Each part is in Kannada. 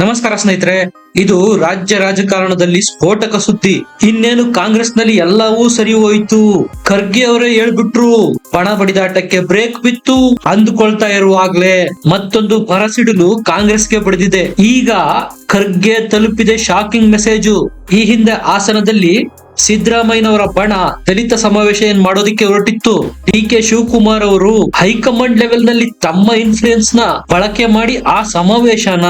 ನಮಸ್ಕಾರ ಸ್ನೇಹಿತರೆ, ಇದು ರಾಜ್ಯ ರಾಜಕಾರಣದಲ್ಲಿ ಸ್ಫೋಟಕ ಸುದ್ದಿ. ಇನ್ನೇನು ಕಾಂಗ್ರೆಸ್ನಲ್ಲಿ ಎಲ್ಲವೂ ಸರಿ ಹೋಯ್ತು ಖರ್ಗೆ ಅವರೇ ಹೇಳ್ಬಿಟ್ರು, ಪಣ ಬಡಿದಾಟಕ್ಕೆ ಬ್ರೇಕ್ ಬಿತ್ತು ಅಂದುಕೊಳ್ತಾ ಇರುವಾಗ್ಲೇ ಮತ್ತೊಂದು ಭರಸಿಡಿಲು ಕಾಂಗ್ರೆಸ್ಗೆ ಬಡಿದಿದೆ. ಈಗ ಖರ್ಗೆ ತಲುಪಿದೆ ಶಾಕಿಂಗ್ ಮೆಸೇಜು ಈ ಹಿಂದೆ ಹಾಸನದಲ್ಲಿ ಸಿದ್ದರಾಮಯ್ಯನವರ ಬಣ ದಲಿತ ಸಮಾವೇಶ ಏನ್ ಮಾಡೋದಿಕ್ಕೆ ಹೊರಟಿತ್ತು. ಡಿ ಕೆ ಶಿವಕುಮಾರ್ ಅವರು ಹೈಕಮಾಂಡ್ ಲೆವೆಲ್ನಲ್ಲಿ ತಮ್ಮ ಇನ್ಫ್ಲೂಯೆನ್ಸ್ನ ಬಳಕೆ ಮಾಡಿ ಆ ಸಮಾವೇಶನ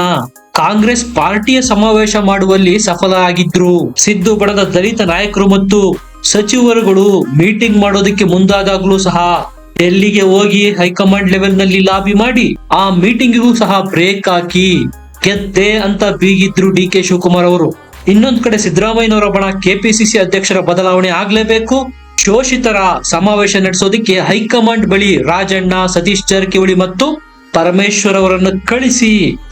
ಕಾಂಗ್ರೆಸ್ ಪಾರ್ಟಿಯ ಸಮಾವೇಶ ಮಾಡುವಲ್ಲಿ ಸಫಲ ಆಗಿದ್ರು. ಸಿದ್ದು ಬಣದ ದಲಿತ ನಾಯಕರು ಮತ್ತು ಸಚಿವರುಗಳು ಮೀಟಿಂಗ್ ಮಾಡೋದಕ್ಕೆ ಮುಂದಾದಾಗ್ಲೂ ಸಹ ಡೆಲ್ಲಿಗೆ ಹೋಗಿ ಹೈಕಮಾಂಡ್ ಲೆವೆಲ್ನಲ್ಲಿ ಲಾಬಿ ಮಾಡಿ ಆ ಮೀಟಿಂಗಿಗೂ ಸಹ ಬ್ರೇಕ್ ಹಾಕಿ ಗೆದ್ದೆ ಅಂತ ಬೀಗಿದ್ರು ಡಿ ಕೆ ಶಿವಕುಮಾರ್ ಅವರು. ಇನ್ನೊಂದು ಕಡೆ ಸಿದ್ದರಾಮಯ್ಯನವರ ಬಣ ಕೆಪಿಸಿಸಿ ಅಧ್ಯಕ್ಷರ ಬದಲಾವಣೆ ಆಗ್ಲೇಬೇಕು. ಶೋಷಿತರ ಸಮಾವೇಶ ನಡೆಸೋದಕ್ಕೆ ಹೈಕಮಾಂಡ್ ಬಳಿ ರಾಜಣ್ಣ, ಸತೀಶ್ ಜಾರಕಿಹೊಳಿ ಮತ್ತು ಪರಮೇಶ್ವರ್ ಅವರನ್ನು ಕಳಿಸಿ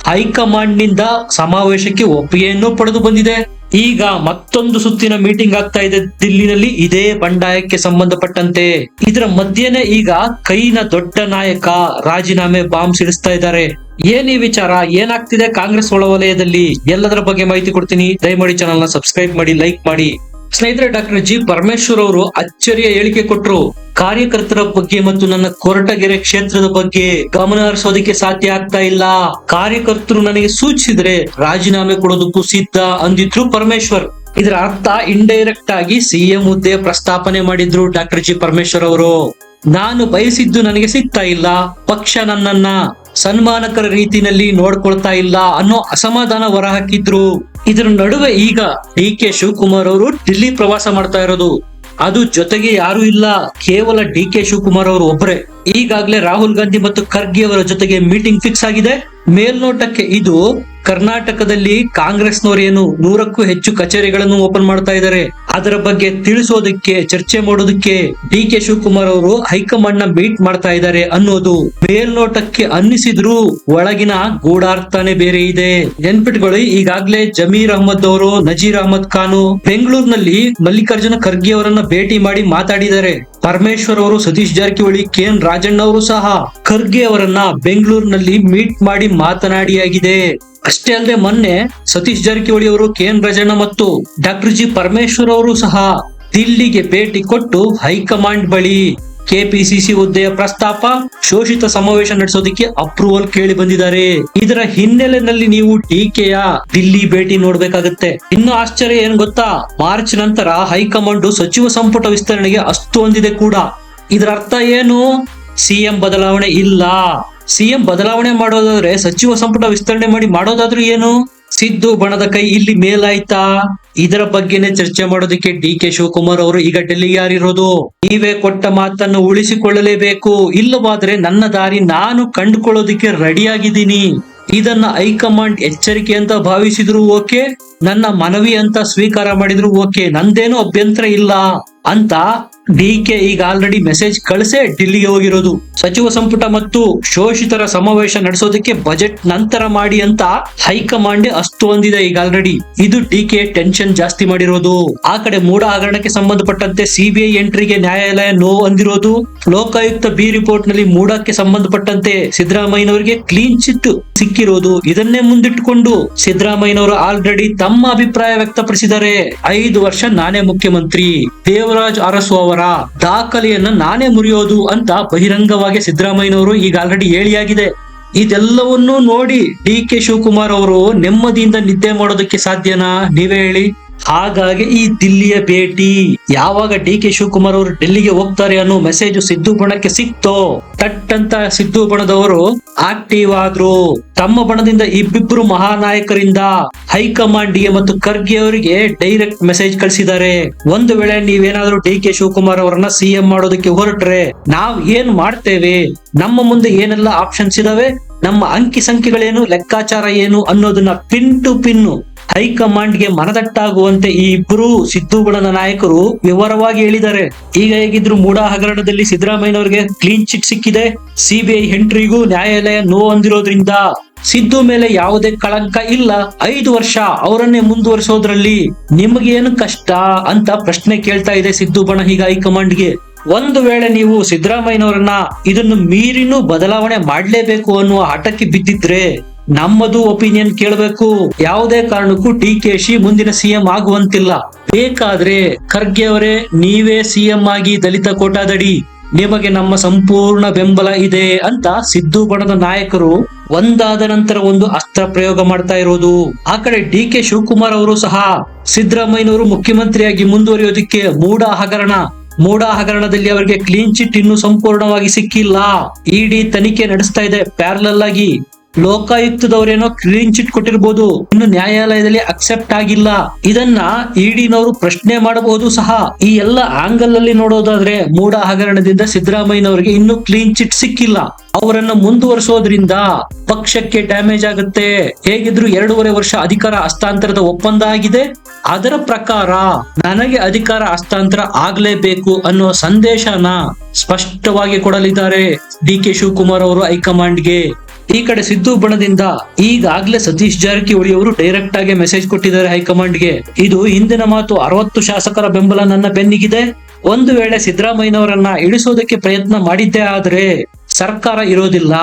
ಹೈಕಮಾಂಡ್ನಿಂದ ಸಮಾವೇಶಕ್ಕೆ ಒಪ್ಪಿಗೆಯನ್ನು ಪಡೆದು ಬಂದಿದೆ. ಈಗ ಮತ್ತೊಂದು ಸುತ್ತಿನ ಮೀಟಿಂಗ್ ಆಗ್ತಾ ಇದೆ. ದಿಲ್ಲಿನಲ್ಲಿ ಇದೇ ಬಂಡಾಯಕ್ಕೆ ಸಂಬಂಧಪಟ್ಟಂತೆ. ಇದರ ಮಧ್ಯೆನೆ ಈಗ ಕೈನ ದೊಡ್ಡ ನಾಯಕ ರಾಜೀನಾಮೆ ಬಾಂಬ್ ಸಿಡಿಸ್ತಾ ಇದ್ದಾರೆ. ಏನ್ ಈ ವಿಚಾರ? ಏನಾಗ್ತಿದೆ ಕಾಂಗ್ರೆಸ್ ಒಳವಲಯದಲ್ಲಿ ಎಲ್ಲದರ ಬಗ್ಗೆ ಮಾಹಿತಿ ಕೊಡ್ತೀನಿ. ದಯಮಾಡಿ ಚಾನಲ್ನ ಸಬ್ಸ್ಕ್ರೈಬ್ ಮಾಡಿ ಲೈಕ್ ಮಾಡಿ. ಸ್ನೇಹಿತರೆ, ಡಾಕ್ಟರ್ ಜಿ ಪರಮೇಶ್ವರ್ ಅವರು ಅಚ್ಚರಿಯ ಹೇಳಿಕೆ ಕೊಟ್ಟರು ಕಾರ್ಯಕರ್ತರ ಬಗ್ಗೆ ಮತ್ತು ನನ್ನ ಕೊರಟಗೆರೆ ಕ್ಷೇತ್ರದ ಬಗ್ಗೆ ಗಮನ ಹರಿಸೋದಕ್ಕೆ ಸಾಧ್ಯ ಆಗ್ತಾ ಇಲ್ಲ. ಕಾರ್ಯಕರ್ತರು ನನಗೆ ಸೂಚಿಸಿದ್ರೆ ರಾಜೀನಾಮೆ ಕೊಡೋದಕ್ಕೂ ಸಿದ್ಧ ಅಂದಿದ್ರು ಪರಮೇಶ್ವರ್. ಇದರ ಅರ್ಥ ಇಂಡೈರೆಕ್ಟ್ ಆಗಿ ಸಿಎಂ ಹುದ್ದೆ ಪ್ರಸ್ತಾಪನೆ ಮಾಡಿದ್ರು ಡಾಕ್ಟರ್ ಜಿ ಪರಮೇಶ್ವರ್ ಅವರು. ನಾನು ಬಯಸಿದ್ದು ನನಗೆ ಸಿಗ್ತಾ ಇಲ್ಲ. ಪಕ್ಷ ನನ್ನನ್ನ ಸನ್ಮಾನಕರ ರೀತಿಯಲ್ಲಿ ನೋಡ್ಕೊಳ್ತಾ ಇಲ್ಲ ಅನ್ನೋ ಅಸಮಾಧಾನ ಹೊರಹಾಕಿದ್ರು. ಇದರ ನಡುವೆ ಈಗ ಡಿ ಕೆ ಶಿವಕುಮಾರ್ ಅವರು ಡಿಲ್ಲಿ ಪ್ರವಾಸ ಮಾಡ್ತಾ ಇರೋದು. ಅದು ಜೊತೆಗೆ ಯಾರು ಇಲ್ಲ. ಕೇವಲ ಡಿ ಕೆ ಶಿವಕುಮಾರ್ ಅವರು ಒಬ್ಬರೇ ಈಗಾಗಲೇ ರಾಹುಲ್ ಗಾಂಧಿ ಮತ್ತು ಖರ್ಗೆ ಅವರ ಜೊತೆಗೆ ಮೀಟಿಂಗ್ ಫಿಕ್ಸ್ ಆಗಿದೆ. ಮೇಲ್ನೋಟಕ್ಕೆ ಇದು ಕರ್ನಾಟಕದಲ್ಲಿ ಕಾಂಗ್ರೆಸ್ನವರು ಏನು ನೂರಕ್ಕೂ ಹೆಚ್ಚು ಕಚೇರಿಗಳನ್ನು ಓಪನ್ ಮಾಡ್ತಾ ಇದ್ದಾರೆ. ಅದರ ಬಗ್ಗೆ ತಿಳಿಸೋದಕ್ಕೆ, ಚರ್ಚೆ ಮಾಡೋದಕ್ಕೆ ಡಿ ಕೆ ಶಿವಕುಮಾರ್ ಅವರು ಹೈಕಮಾಂಡ್ನ ಮೀಟ್ ಮಾಡ್ತಾ ಇದ್ದಾರೆ ಅನ್ನೋದು ಮೇಲ್ನೋಟಕ್ಕೆ ಅನ್ನಿಸಿದ್ರು ಒಳಗಿನ ಗೂಢಾರ್ಥನೇ ಬೇರೆ ಇದೆ. ನೆನ್ಪಿಟ್ಕೊಳ್ಳಿ, ಈಗಾಗಲೇ ಜಮೀರ್ ಅಹಮದ್ ಅವರು, ನಜೀರ್ ಅಹಮದ್ ಖಾನು ಬೆಂಗಳೂರಿನಲ್ಲಿ ಮಲ್ಲಿಕಾರ್ಜುನ ಖರ್ಗೆ ಅವರನ್ನ ಭೇಟಿ ಮಾಡಿ ಮಾತಾಡಿದ್ದಾರೆ. ಪರಮೇಶ್ವರ್ ಅವರು, ಸತೀಶ್ ಜಾರಕಿಹೊಳಿ ಕೆ ಎನ್ ರಾಜಣ್ಣ ಅವರು ಸಹ ಖರ್ಗೆ ಅವರನ್ನ ಬೆಂಗಳೂರಿನಲ್ಲಿ ಮೀಟ್ ಮಾಡಿ ಮಾತನಾಡಿಯಾಗಿದೆ. ಅಷ್ಟೇ ಅಲ್ಲದೆ ಮೊನ್ನೆ ಸತೀಶ್ ಜಾರಕಿಹೊಳಿ ಅವರು ಕೆ ಎನ್ ರಾಜಣ್ಣ ಮತ್ತು ಡಾಕ್ಟರ್ ಜಿ ಪರಮೇಶ್ವರ್ ಅವರು ಸಹ ದಿಲ್ಲಿಗೆ ಭೇಟಿ ಕೊಟ್ಟು ಹೈಕಮಾಂಡ್ ಬಳಿ ಕೆಪಿಸಿಸಿ ಹುದ್ದೆಯ ಪ್ರಸ್ತಾಪ ಶೋಷಿತ ಸಮಾವೇಶ ನಡೆಸೋದಕ್ಕೆ ಅಪ್ರೂವಲ್ ಕೇಳಿ ಬಂದಿದ್ದಾರೆ. ಇದರ ಹಿನ್ನೆಲೆಯಲ್ಲಿ ನೀವು ಟೀಕೆಯ ದಿಲ್ಲಿ ಭೇಟಿ ನೋಡ್ಬೇಕಾಗತ್ತೆ. ಇನ್ನು ಆಶ್ಚರ್ಯ ಏನ್ ಗೊತ್ತಾ? ಮಾರ್ಚ್ ನಂತರ ಹೈಕಮಾಂಡ್ ಸಚಿವ ಸಂಪುಟ ವಿಸ್ತರಣೆಗೆ ಅಸ್ತು ಹೊಂದಿದೆ ಕೂಡ. ಇದರ ಅರ್ಥ ಏನು? ಸಿಎಂ ಬದಲಾವಣೆ ಇಲ್ಲ. ಸಿಎಂ ಬದಲಾವಣೆ ಮಾಡೋದಾದ್ರೆ ಸಚಿವ ಸಂಪುಟ ವಿಸ್ತರಣೆ ಮಾಡಿ ಮಾಡೋದಾದ್ರೂ ಏನು? ಸಿದ್ದು ಬಣದ ಕೈ ಇಲ್ಲಿ ಮೇಲಾಯ್ತಾ? ಇದರ ಬಗ್ಗೆನೆ ಚರ್ಚೆ ಮಾಡೋದಕ್ಕೆ ಡಿ ಕೆ ಶಿವಕುಮಾರ್ ಅವರು ಈಗ ಡೆಲ್ಲಿ ಯಾರಿರೋದು? ನೀವೇ ಕೊಟ್ಟ ಮಾತನ್ನು ಉಳಿಸಿಕೊಳ್ಳಲೇಬೇಕು. ಇಲ್ಲವಾದ್ರೆ ನನ್ನ ದಾರಿ ನಾನು ಕಂಡುಕೊಳ್ಳೋದಕ್ಕೆ ರೆಡಿಯಾಗಿದ್ದೀನಿ ಇದನ್ನ ಹೈಕಮಾಂಡ್ ಎಚ್ಚರಿಕೆ ಅಂತ ಭಾವಿಸಿದ್ರು ಓಕೆ? ನನ್ನ ಮನವಿ ಅಂತ ಸ್ವೀಕಾರ ಮಾಡಿದ್ರು, ಓಕೆ, ನಂದೇನು ಅಭ್ಯಂತರ ಇಲ್ಲ ಅಂತ ಡಿ ಕೆ ಈಗ ಆಲ್ರೆಡಿ ಮೆಸೇಜ್ ಕಳಿಸೇ ಡಿಲ್ಲಿಗೆ ಹೋಗಿರೋದು. ಸಚಿವ ಸಂಪುಟ ಮತ್ತು ಶೋಷಿತರ ಸಮಾವೇಶ ನಡೆಸೋದಕ್ಕೆ ಬಜೆಟ್ ನಂತರ ಮಾಡಿ ಅಂತ ಹೈಕಮಾಂಡ್ ಅಸ್ತು ಹೊಂದಿದೆ ಈಗ ಆಲ್ರೆಡಿ ಇದು ಡಿ ಕೆ ಟೆನ್ಷನ್ ಜಾಸ್ತಿ ಮಾಡಿರೋದು. ಆ ಕಡೆ ಮೂಡ ಹಗರಣಕ್ಕೆ ಸಂಬಂಧಪಟ್ಟಂತೆ ಸಿಬಿಐ ಎಂಟ್ರಿಗೆ ನ್ಯಾಯಾಲಯ ನೋ ಅಂದಿರೋದು. ಲೋಕಾಯುಕ್ತ ಬಿ ರಿಪೋರ್ಟ್ನಲ್ಲಿ ಮೂಡಕ್ಕೆ ಸಂಬಂಧಪಟ್ಟಂತೆ ಸಿದ್ದರಾಮಯ್ಯನವರಿಗೆ ಕ್ಲೀನ್ ಚಿಟ್ ಸಿಕ್ಕಿರೋದು. ಇದನ್ನೇ ಮುಂದಿಟ್ಟುಕೊಂಡು ಸಿದ್ದರಾಮಯ್ಯನವರು ಆಲ್ರೆಡಿ ತಮ್ಮ ಅಭಿಪ್ರಾಯ ವ್ಯಕ್ತಪಡಿಸಿದರೆ ಐದು ವರ್ಷ ನಾನೇ ಮುಖ್ಯಮಂತ್ರಿ, ದೇವರಾಜ್ ಅರಸು ಅವರ ದಾಖಲೆಯನ್ನ ನಾನೇ ಮುರಿಯೋದು ಅಂತ ಬಹಿರಂಗವಾಗಿ ಸಿದ್ದರಾಮಯ್ಯನವರು ಈಗ ಆಲ್ರೆಡಿ ಹೇಳಿಯಾಗಿದೆ. ಇದೆಲ್ಲವನ್ನೂ ನೋಡಿ ಡಿ ಕೆ ಶಿವಕುಮಾರ್ ಅವರು ನೆಮ್ಮದಿಯಿಂದ ನಿದ್ದೆ ಮಾಡೋದಕ್ಕೆ ಸಾಧ್ಯನಾ? ನೀವೇ ಹೇಳಿ. ಹಾಗಾಗಿ ಈ ದಿಲ್ಲಿಯ ಭೇಟಿ. ಯಾವಾಗ ಡಿ ಕೆ ಶಿವಕುಮಾರ್ ಅವರು ಡೆಲ್ಲಿಗೆ ಹೋಗ್ತಾರೆ ಅನ್ನೋ ಮೆಸೇಜ್ ಸಿದ್ದು ಬಣಕ್ಕೆ ಸಿಕ್ತೋ? ತಟ್ ಅಂತ ಸಿದ್ದು ಬಣದವರು ಆಕ್ಟಿವ್ ಆದ್ರು. ತಮ್ಮ ಬಣದಿಂದ ಇಬ್ಬಿಬ್ರು ಮಹಾನಾಯಕರಿಂದ ಹೈಕಮಾಂಡ್ಗೆ ಮತ್ತು ಖರ್ಗೆ ಅವರಿಗೆ ಡೈರೆಕ್ಟ್ ಮೆಸೇಜ್ ಕಳಿಸಿದ್ದಾರೆ. ಒಂದು ವೇಳೆ ನೀವೇನಾದ್ರೂ ಡಿ ಕೆ ಶಿವಕುಮಾರ್ ಅವರನ್ನ ಸಿಎಂ ಮಾಡೋದಕ್ಕೆ ಹೊರಟ್ರೆ ನಾವ್ ಏನ್ ಮಾಡ್ತೇವೆ? ನಮ್ಮ ಮುಂದೆ ಏನೆಲ್ಲ ಆಪ್ಷನ್ಸ್ ಇದಾವೆ? ನಮ್ಮ ಅಂಕಿ ಸಂಖ್ಯೆಗಳೇನು, ಲೆಕ್ಕಾಚಾರ ಏನು ಅನ್ನೋದನ್ನ ಪಿನ್ ಟು ಪಿನ್ ಹೈಕಮಾಂಡ್ಗೆ ಮನದಟ್ಟಾಗುವಂತೆ ಈ ಇಬ್ಬರು ಸಿದ್ದು ಬಣದ ನಾಯಕರು ವಿವರವಾಗಿ ಹೇಳಿದ್ದಾರೆ. ಈಗ ಹೇಗಿದ್ರು ಮೂಡ ಹಗರಣದಲ್ಲಿ ಸಿದ್ದರಾಮಯ್ಯನವರಿಗೆ ಕ್ಲೀನ್ ಚಿಟ್ ಸಿಕ್ಕಿದೆ. ಸಿಬಿಐ ಎಂಟ್ರಿಗೂ ನ್ಯಾಯಾಲಯ ನೋ ಅಂದಿರೋದ್ರಿಂದ ಸಿದ್ದು ಮೇಲೆ ಯಾವುದೇ ಕಳಂಕ ಇಲ್ಲ. ಐದು ವರ್ಷ ಅವರನ್ನೇ ಮುಂದುವರಿಸೋದ್ರಲ್ಲಿ ನಿಮಗೇನು ಕಷ್ಟ ಅಂತ ಪ್ರಶ್ನೆ ಕೇಳ್ತಾ ಇದೆ ಸಿದ್ದು ಬಣ ಈಗ ಹೈಕಮಾಂಡ್ಗೆ. ಒಂದು ವೇಳೆ ನೀವು ಸಿದ್ದರಾಮಯ್ಯನವರನ್ನ ಇದನ್ನು ಮೀರಿನೂ ಬದಲಾವಣೆ ಮಾಡಲೇಬೇಕು ಅನ್ನುವ ಹಠಕ್ಕೆ ಬಿದ್ದಿದ್ರೆ ನಮ್ಮದು ಒಪಿನಿಯನ್ ಕೇಳಬೇಕು. ಯಾವುದೇ ಕಾರಣಕ್ಕೂ ಡಿ ಕೆ ಶಿ ಮುಂದಿನ ಸಿಎಂ ಆಗುವಂತಿಲ್ಲ. ಬೇಕಾದ್ರೆ ಖರ್ಗೆ ಅವರೇ ನೀವೇ ಸಿಎಂ ಆಗಿ ದಲಿತ ಕೋಟಾದಡಿ. ನಿಮಗೆ ನಮ್ಮ ಸಂಪೂರ್ಣ ಬೆಂಬಲ ಇದೆ ಅಂತ ಸಿದ್ದು ಬಣದ ನಾಯಕರು ಒಂದಾದ ನಂತರ ಒಂದು ಅಸ್ತ್ರ ಪ್ರಯೋಗ ಮಾಡ್ತಾ ಇರೋದು. ಆ ಕಡೆ ಡಿ ಕೆ ಶಿವಕುಮಾರ್ ಅವರು ಸಹ ಸಿದ್ದರಾಮಯ್ಯನವರು ಮುಖ್ಯಮಂತ್ರಿಯಾಗಿ ಮುಂದುವರಿಯೋದಕ್ಕೆ ಮೂಡ ಹಗರಣ. ಮೂಡ ಹಗರಣದಲ್ಲಿ ಅವರಿಗೆ ಕ್ಲೀನ್ ಚಿಟ್ ಇನ್ನೂ ಸಂಪೂರ್ಣವಾಗಿ ಸಿಕ್ಕಿಲ್ಲ. ಇಡಿ ತನಿಖೆ ನಡೆಸ್ತಾ ಇದೆ ಪ್ಯಾರಲಲ್ ಆಗಿ. ಲೋಕಾಯುಕ್ತದವರೇನೋ ಕ್ಲೀನ್ ಚಿಟ್ ಕೊಟ್ಟಿರ್ಬೋದು. ಇನ್ನು ನ್ಯಾಯಾಲಯದಲ್ಲಿ ಅಕ್ಸೆಪ್ಟ್ ಆಗಿಲ್ಲ. ಇದನ್ನ ಇಡಿನವರು ಪ್ರಶ್ನೆ ಮಾಡಬಹುದು ಸಹ. ಈ ಎಲ್ಲ ಆಂಗಲ್ ಅಲ್ಲಿ ನೋಡೋದಾದ್ರೆ ಮೂಡ ಹಗರಣದಿಂದ ಸಿದ್ದರಾಮಯ್ಯನವರಿಗೆ ಇನ್ನು ಕ್ಲೀನ್ ಚಿಟ್ ಸಿಕ್ಕಿಲ್ಲ. ಅವರನ್ನ ಮುಂದುವರಿಸೋದ್ರಿಂದ ಪಕ್ಷಕ್ಕೆ ಡ್ಯಾಮೇಜ್ ಆಗುತ್ತೆ. ಹೇಗಿದ್ರು ಎರಡೂವರೆ ವರ್ಷ ಅಧಿಕಾರ ಹಸ್ತಾಂತರದ ಒಪ್ಪಂದ ಆಗಿದೆ. ಅದರ ಪ್ರಕಾರ ನನಗೆ ಅಧಿಕಾರ ಹಸ್ತಾಂತರ ಆಗ್ಲೇಬೇಕು ಅನ್ನೋ ಸಂದೇಶನ ಸ್ಪಷ್ಟವಾಗಿ ಕೊಡಲಿದ್ದಾರೆ ಡಿ ಕೆ ಶಿವಕುಮಾರ್ ಅವರು ಹೈಕಮಾಂಡ್ಗೆ. ಈ ಕಡೆ ಸಿದ್ದು ಬಣದಿಂದ ಈಗಾಗ್ಲೇ ಸತೀಶ್ ಜಾರಕಿಹೊಳಿ ಅವರು ಡೈರೆಕ್ಟ್ ಆಗಿ ಮೆಸೇಜ್ ಕೊಟ್ಟಿದ್ದಾರೆ ಹೈಕಮಾಂಡ್ಗೆ ಇದು ಹಿಂದಿನ ಮಾತು ಅರವತ್ತು ಶಾಸಕರ ಬೆಂಬಲ ನನ್ನ ಬೆನ್ನಿಗಿದೆ. ಒಂದು ವೇಳೆ ಸಿದ್ದರಾಮಯ್ಯನವರನ್ನ ಇಳಿಸೋದಕ್ಕೆ ಪ್ರಯತ್ನ ಮಾಡಿದ್ದೇ ಆದ್ರೆ ಸರ್ಕಾರ ಇರೋದಿಲ್ಲ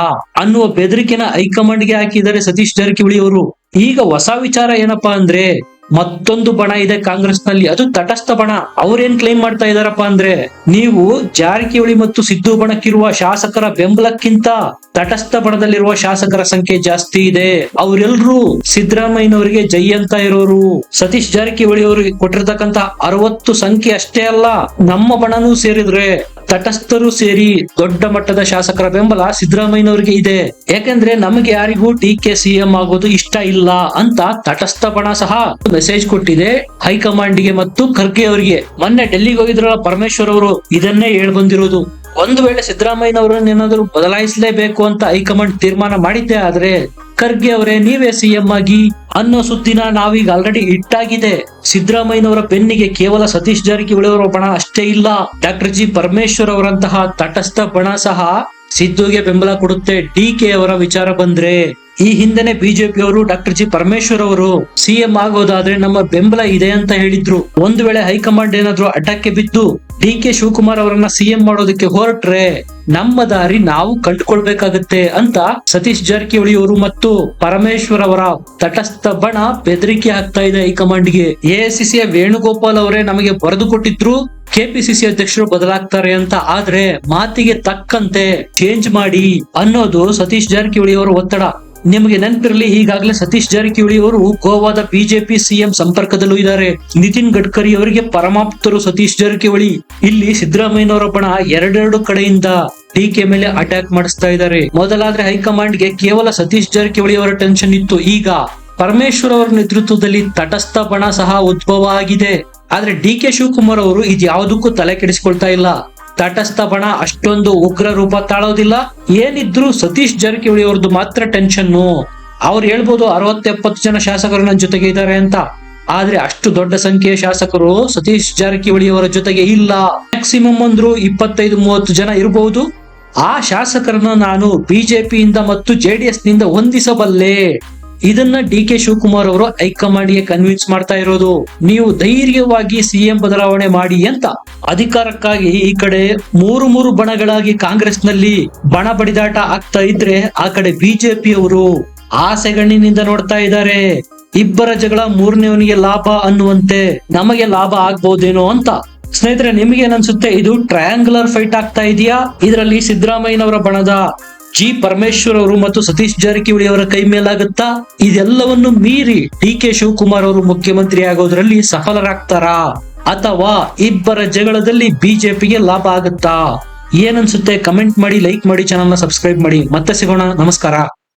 ಅನ್ನುವ ಬೆದರಿಕೆನ ಹೈಕಮಾಂಡ್ಗೆ ಹಾಕಿದ್ದಾರೆ ಸತೀಶ್ ಜಾರಕಿಹೊಳಿ ಅವರು. ಈಗ ಹೊಸ ವಿಚಾರ ಏನಪ್ಪಾ ಅಂದ್ರೆ ಮತ್ತೊಂದು ಬಣ ಇದೆ ಕಾಂಗ್ರೆಸ್ನಲ್ಲಿ ಅದು ತಟಸ್ಥ ಬಣ. ಅವ್ರೇನ್ ಕ್ಲೈಮ್ ಮಾಡ್ತಾ ಇದಾರಪ್ಪ ಅಂದ್ರೆ, ನೀವು ಜಾರಕಿಹೊಳಿ ಮತ್ತು ಸಿದ್ದು ಬಣಕ್ಕಿರುವ ಶಾಸಕರ ಬೆಂಬಲಕ್ಕಿಂತ ತಟಸ್ಥ ಬಣದಲ್ಲಿರುವ ಶಾಸಕರ ಸಂಖ್ಯೆ ಜಾಸ್ತಿ ಇದೆ. ಅವರೆಲ್ಲರೂ ಸಿದ್ದರಾಮಯ್ಯನವರಿಗೆ ಜೈ ಅಂತ ಇರೋರು. ಸತೀಶ್ ಜಾರಕಿಹೊಳಿ ಅವರಿಗೆ ಕೊಟ್ಟಿರ್ತಕ್ಕಂತ ಅರವತ್ತು ಸಂಖ್ಯೆ ಅಷ್ಟೇ ಅಲ್ಲ, ನಮ್ಮ ಬಣನೂ ಸೇರಿದ್ರೆ ತಟಸ್ಥರು ಸೇರಿ ದೊಡ್ಡ ಮಟ್ಟದ ಶಾಸಕರ ಬೆಂಬಲ ಸಿದ್ದರಾಮಯ್ಯನವರಿಗೆ ಇದೆ. ಯಾಕಂದ್ರೆ ನಮಗೆ ಯಾರಿಗೂ ಡಿ ಕೆ ಸಿಎಂ ಆಗೋದು ಇಷ್ಟ ಇಲ್ಲ ಅಂತ ತಟಸ್ಥ ಬಣ ಸಹ ಮೆಸೇಜ್ ಕೊಟ್ಟಿದೆ ಹೈಕಮಾಂಡ್ಗೆ ಮತ್ತು ಖರ್ಗೆ ಅವರಿಗೆ. ಮೊನ್ನೆ ಡೆಲ್ಲಿಗೆ ಹೋಗಿದ್ರಲ್ಲ ಪರಮೇಶ್ವರ್ ಅವರು, ಇದನ್ನೇ ಹೇಳ್ ಬಂದಿರೋದು. ಒಂದು ವೇಳೆ ಸಿದ್ದರಾಮಯ್ಯನವರನ್ನ ಏನಾದರೂ ಬದಲಾಯಿಸಲೇಬೇಕು ಅಂತ ಹೈಕಮಾಂಡ್ ತೀರ್ಮಾನ ಮಾಡಿದ್ದೆ ಆದ್ರೆ ಖರ್ಗೆ ಅವರೇ, ನೀವೇ ಸಿಎಂ ಆಗಿ ಅನ್ನೋ ಸುತ್ತಿನ ನಾವೀಗ ಆಲ್ರೆಡಿ ಇಟ್ಟಾಗಿದೆ ಸಿದ್ದರಾಮಯ್ಯನವರ ಬೆನ್ನಿಗೆ ಕೇವಲ ಸತೀಶ್ ಜಾರಕಿಹೊಳಿ ಅವರ ಬಣ ಅಷ್ಟೇ ಇಲ್ಲ. ಡಾಕ್ಟರ್ ಜಿ ಪರಮೇಶ್ವರ್ ಅವರಂತಹ ತಟಸ್ಥ ಬಣ ಸಹ ಸಿದ್ದುಗೆ ಬೆಂಬಲ ಕೊಡುತ್ತೆ. ಡಿ ಕೆ ಅವರ ವಿಚಾರ ಬಂದ್ರೆ. ಈ ಹಿಂದೆನೆ ಬಿಜೆಪಿ ಅವರು ಡಾಕ್ಟರ್ ಜಿ ಪರಮೇಶ್ವರ್ ಅವರು ಸಿಎಂ ಆಗೋದಾದ್ರೆ ನಮ್ಮ ಬೆಂಬಲ ಇದೆ ಅಂತ ಹೇಳಿದ್ರು. ಒಂದು ವೇಳೆ ಹೈಕಮಾಂಡ್ ಏನಾದ್ರು ಅಡ್ಡಕ್ಕೆ ಬಿದ್ದು ಡಿ ಕೆ ಶಿವಕುಮಾರ್ ಅವರನ್ನ ಸಿಎಂ ಮಾಡೋದಕ್ಕೆ ಹೊರಟ್ರೆ ನಮ್ಮ ದಾರಿ ನಾವು ಕಂಡುಕೊಳ್ಬೇಕಾಗತ್ತೆ ಅಂತ ಸತೀಶ್ ಜಾರಕಿಹೊಳಿ ಅವರು ಮತ್ತು ಪರಮೇಶ್ವರ್ ಅವರ ತಟಸ್ಥ ಬಣ ಬೆದರಿಕೆ ಹಾಕ್ತಾ ಇದೆ ಹೈಕಮಾಂಡ್ಗೆ. ಎಐಸಿಸಿಯ ವೇಣುಗೋಪಾಲ್ ಅವರೇ ನಮಗೆ ಬರೆದು ಕೊಟ್ಟಿದ್ರು ಕೆಪಿಸಿಸಿ ಅಧ್ಯಕ್ಷರು ಬದಲಾಗ್ತಾರೆ ಅಂತ. ಆದ್ರೆ ಮಾತಿಗೆ ತಕ್ಕಂತೆ ಚೇಂಜ್ ಮಾಡಿ ಅನ್ನೋದು ಸತೀಶ್ ಜಾರಕಿಹೊಳಿ ಅವರ ಒತ್ತಡ. ನಿಮಗೆ ನೆನಪಿರಲಿ, ಈಗಾಗಲೇ ಸತೀಶ್ ಜಾರಕಿಹೊಳಿ ಅವರು ಗೋವಾದ ಬಿಜೆಪಿ ಸಿಎಂ ಸಂಪರ್ಕದಲ್ಲೂ ಇದ್ದಾರೆ. ನಿತಿನ್ ಗಡ್ಕರಿ ಅವರಿಗೆ ಪರಮಾಪ್ತರು ಸತೀಶ್ ಜಾರಕಿಹೊಳಿ. ಇಲ್ಲಿ ಸಿದ್ದರಾಮಯ್ಯನವರ ಬಣ ಎರಡೆರಡು ಕಡೆಯಿಂದ ಡಿಕೆ ಮೇಲೆ ಅಟ್ಯಾಕ್ ಮಾಡಿಸ್ತಾ ಇದ್ದಾರೆ. ಮೊದಲಾದ್ರೆ ಹೈಕಮಾಂಡ್ಗೆ ಕೇವಲ ಸತೀಶ್ ಜಾರಕಿಹೊಳಿ ಅವರ ಟೆನ್ಷನ್ ಇತ್ತು. ಈಗ ಪರಮೇಶ್ವರ್ ಅವರ ನೇತೃತ್ವದಲ್ಲಿ ತಟಸ್ಥ ಬಣ ಸಹ ಉದ್ಭವ ಆಗಿದೆ. ಆದ್ರೆ ಡಿ ಕೆ ಶಿವಕುಮಾರ್ ಅವರು ಇದ್ಯಾವುದಕ್ಕೂ ತಲೆ ಕೆಡಿಸಿಕೊಳ್ತಾ ಇಲ್ಲ. ತಟಸ್ಥ ಬಣ ಅಷ್ಟೊಂದು ಉಗ್ರ ರೂಪ ತಾಳೋದಿಲ್ಲ. ಏನಿದ್ರು ಸತೀಶ್ ಜಾರಕಿಹೊಳಿ ಅವ್ರದ್ದು ಮಾತ್ರ ಟೆನ್ಷನ್ನು. ಅವ್ರು ಹೇಳ್ಬೋದು ಅರವತ್ತೆಪ್ಪತ್ತು ಜನ ಶಾಸಕರು ನನ್ನ ಜೊತೆಗೆ ಇದ್ದಾರೆ ಅಂತ. ಆದ್ರೆ ಅಷ್ಟು ದೊಡ್ಡ ಸಂಖ್ಯೆಯ ಶಾಸಕರು ಸತೀಶ್ ಜಾರಕಿಹೊಳಿ ಅವರ ಜೊತೆಗೆ ಇಲ್ಲ. ಮ್ಯಾಕ್ಸಿಮಮ್ ಅಂದ್ರು ಇಪ್ಪತ್ತೈದು, ಮೂವತ್ತು ಜನ ಇರಬಹುದು ಆ ಶಾಸಕರನ್ನ ನಾನು ಬಿಜೆಪಿಯಿಂದ ಮತ್ತು ಜೆಡಿಎಸ್ನಿಂದ ಹೊಂದಿಸಬಲ್ಲೆ ಇದನ್ನ ಡಿ ಕೆ ಶಿವಕುಮಾರ್ ಅವರು ಹೈಕಮಾಂಡ್ಗೆ ಕನ್ವಿನ್ಸ್ ಮಾಡ್ತಾ ಇರೋದು. ನೀವು ಧೈರ್ಯವಾಗಿ ಸಿಎಂ ಬದಲಾವಣೆ ಮಾಡಿ ಅಂತ ಅಧಿಕಾರಕ್ಕಾಗಿ ಈ ಕಡೆ ಮೂರು ಮೂರು ಬಣಗಳಾಗಿ ಕಾಂಗ್ರೆಸ್ನಲ್ಲಿ ಬಣ ಬಡಿದಾಟ ಆಗ್ತಾ ಇದ್ರೆ ಆ ಕಡೆ ಬಿಜೆಪಿ ಅವರು ಆಸೆಗಣ್ಣಿನಿಂದ ನೋಡ್ತಾ ಇದ್ದಾರೆ. ಇಬ್ಬರ ಜಗಳ ಮೂರನೇವನಿಗೆ ಲಾಭ ಅನ್ನುವಂತೆ ನಮಗೆ ಲಾಭ ಆಗ್ಬಹುದೇನೋ ಅಂತ. ಸ್ನೇಹಿತರೆ, ನಿಮಗೆ ಅನ್ಸುತ್ತೆ? ಇದು ಟ್ರಯಾಂಗುಲರ್ ಫೈಟ್ ಆಗ್ತಾ ಇದೆಯಾ? ಇದರಲ್ಲಿ ಸಿದ್ದರಾಮಯ್ಯನವರ ಬಣದ ಜಿ ಪರಮೇಶ್ವರ್ ಅವರು ಮತ್ತು ಸತೀಶ್ ಜಾರಕಿಹೊಳಿ ಅವರ ಕೈ ಮೇಲಾಗುತ್ತಾ? ಇದೆಲ್ಲವನ್ನು ಮೀರಿ ಡಿ ಕೆ ಶಿವಕುಮಾರ್ ಅವರು ಮುಖ್ಯಮಂತ್ರಿ ಆಗೋದ್ರಲ್ಲಿ ಸಫಲರಾಗ್ತಾರಾ? ಅಥವಾ ಇಬ್ಬರ ಜಗಳದಲ್ಲಿ ಬಿಜೆಪಿಗೆ ಲಾಭ ಆಗುತ್ತಾ? ಏನನ್ಸುತ್ತೆ ಕಮೆಂಟ್ ಮಾಡಿ, ಲೈಕ್ ಮಾಡಿ ಚಾನಲ್ನ ಸಬ್ಸ್ಕ್ರೈಬ್ ಮಾಡಿ. ಮತ್ತೆ ಸಿಗೋಣ. ನಮಸ್ಕಾರ.